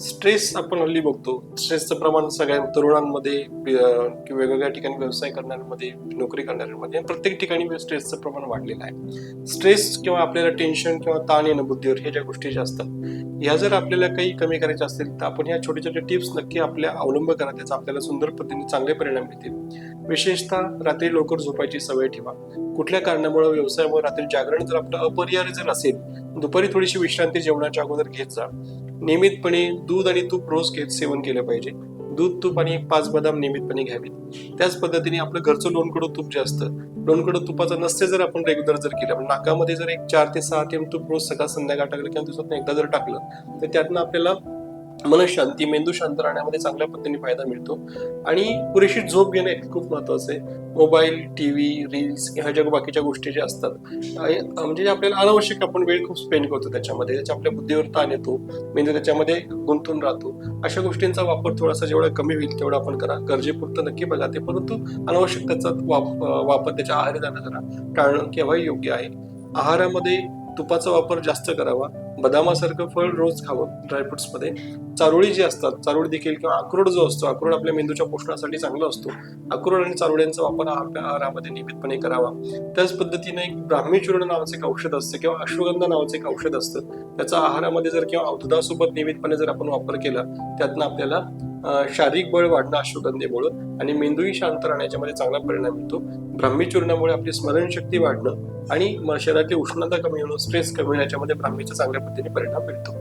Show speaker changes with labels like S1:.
S1: Stress आपण हल्ली बघतो. स्ट्रेसचं प्रमाण सगळ्या तरुणांमध्ये किंवा वेगवेगळ्या ठिकाणी व्यवसाय करणाऱ्यांमध्ये नोकरी करणाऱ्यांमध्ये प्रत्येक ठिकाणी स्ट्रेसचं प्रमाण वाढलेलं आहे. स्ट्रेस किंवा आपल्याला टेन्शन किंवा ताण येणं बुद्धीवर हे ज्या गोष्टी ज्या असतात ह्या जर आपल्याला काही कमी करायच्या असतील तर आपण ह्या छोटे छोटे टिप्स नक्की आपल्या अवलंब करा. त्याचा आपल्याला सुंदर पद्धतीने चांगले परिणाम मिळतील. विशेषतः रात्री लवकर झोपायची सवय ठेवा. कुठल्या कारणामुळे व्यवसायामुळे रात्री जागरण जर आपलं अपरिहार्य जर असेल दुपारी थोडीशी विश्रांती जेवणाच्या अगोदर घेत जा. नियमितपणे दूध आणि तूप रोज घेत सेवन केलं पाहिजे. दूध तूप आणि पाच बदाम नियमितपणे घ्यावीत. त्याच पद्धतीने आपलं घरचं लोणकडं तूप जे असतं लोणकडं तुपाचं नसते जर आपण रेग्युलर जर केलं नाकामध्ये जर एक चार ते सहा थेंब तूप रोज सकाळ संध्याकाळ टाकलं किंवा दिवसात एकदा जर टाकलं तर त्यातनं आपल्याला मनशांती मेंदू शांत राहण्यामध्ये चांगल्या पद्धतीने फायदा मिळतो. आणि पुरेशी झोप घेणे खूप महत्वाचं आहे. मोबाईल टीव्ही रील्स ह्या ज्या बाकीच्या गोष्टी ज्या असतात. आणि म्हणजे आपल्याला अनावश्यक आपण वेळ खूप स्पेंड करतो त्याच्यामध्ये. त्याच्या आपल्या बुद्धीवर ताण येतो. मेंदू त्याच्यामध्ये गुंतून राहतो. अशा गोष्टींचा वापर थोडासा जेवढा कमी होईल तेवढा आपण करा. गरजेपुरतं नक्की बघा ते. परंतु अनावश्यक त्याचा वाप- वापर त्याच्या आहारी जाणं करा टाळणं केव्हाही योग्य आहे. आहारामध्ये तुपाचा वापर जास्त करावा. बदामासारखं फळ रोज खावं ड्रायफ्रुट्समध्ये चारोळी जी असतात चारोळी देखील किंवा अक्रोड जो असतो अक्रोड आपल्या मेंदूच्या पोषणासाठी चांगला असतो. अक्रोड आणि चारोळ्यांचा वापर हा आपल्या आहारामध्ये नियमितपणे करावा. त्याच पद्धतीने एक ब्राह्मीचूर्ण नावाचं एक औषध असतं किंवा अश्वगंधा नावाचं एक औषध असतं. त्याचा आहारामध्ये जर किंवा दुधासोबत नियमितपणे जर आपण वापर केला त्यातनं आपल्याला शारीरिक बळ वाढणं अश्वगंधेमुळं आणि मेंदूही शांत राहण्याच्यामध्ये चांगला परिणाम मिळतो. ब्राह्मीचूर्णामुळे आपली स्मरणशक्ती वाढणं आणि म- शरीरातली उष्णता कमी होणं स्ट्रेस कमी होण्याच्यामध्ये ब्राह्मीचा चांगल्या पद्धतीने परिणाम मिळतो.